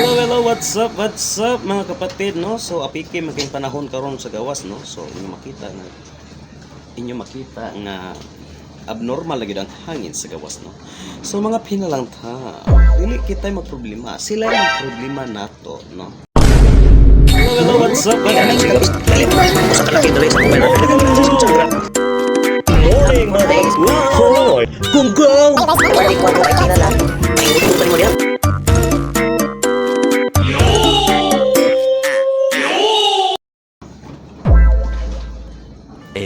Hello, hello, what's up, what's up mga kapatid, no? So, apiki maging panahon karon sa gawas, no? So, inyo makita nga inyo makita nga abnormal lagi ang hangin sa gawas, no? So, mga pinalang ta, dili kita magproblema. Sila yung problema nato, no? Hello, hello, what's up, what's Morning, morning. Hoy, gunggong.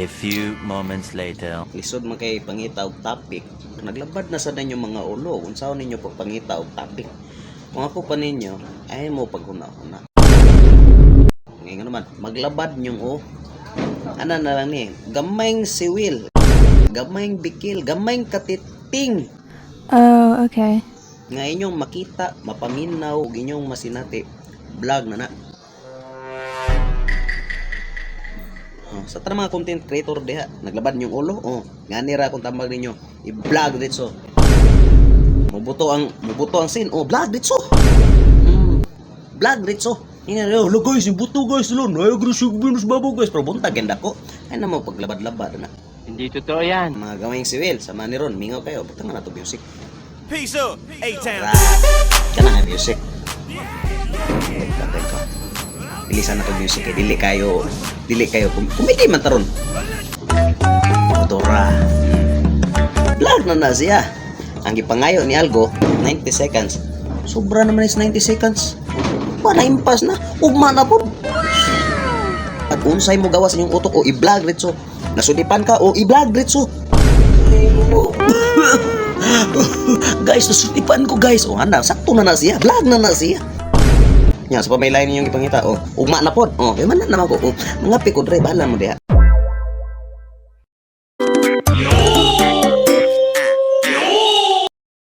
A few moments later. lisod man kay pangita og topic. Naglabad na sa ninyo mga ulo. Unsaon ninyo pag pangita og topic? Kung ako pa ninyo ay mo paghuna-huna. Ngayon naman maglabad nyong o. Ana na lang ni gamayng siwil gamayng bikil gamayng katiting. Oh, okay. nga inyong makita mapaminaw inyong masinati. Vlog na na Oh, sa tanang mga content creator diha, naglabad yung ulo. Oh, ngani ra kung tambag ninyo. I-vlog ditso. Mubuto ang mubuto ang scene. Oh, vlog ditso. Mm. Vlog ditso. Ina yo, lo guys, yung buto guys lon. Ay agresif binus babo guys, pero buntag ganda ko. Ay na mo paglabad-labad na. Hindi totoo yan. Mga gawing siwil, sama ni Ron, mingaw kayo. Butang na to music. Peace up, A-Town. Kana nga music. Bilisan na to music eh. Dili kayo, dili kayo. Kum kumiti man taron. Motora. Vlog na na siya. Ang gipangayo ni Algo, 90 seconds. Sobra naman is 90 seconds. Ba, na-impas na. Ugma na po. At unsay mo gawas inyong utok o i-vlog ritso. Nasudipan ka o i-vlog ritso. guys, nasudipan ko guys. O ana, sakto na na siya. Vlog na na siya. Nya, sa pamay line ninyong ipangita. O, ugma na pod. O, kay man na naman ko. O, mga pikod ray, bahala mo diha.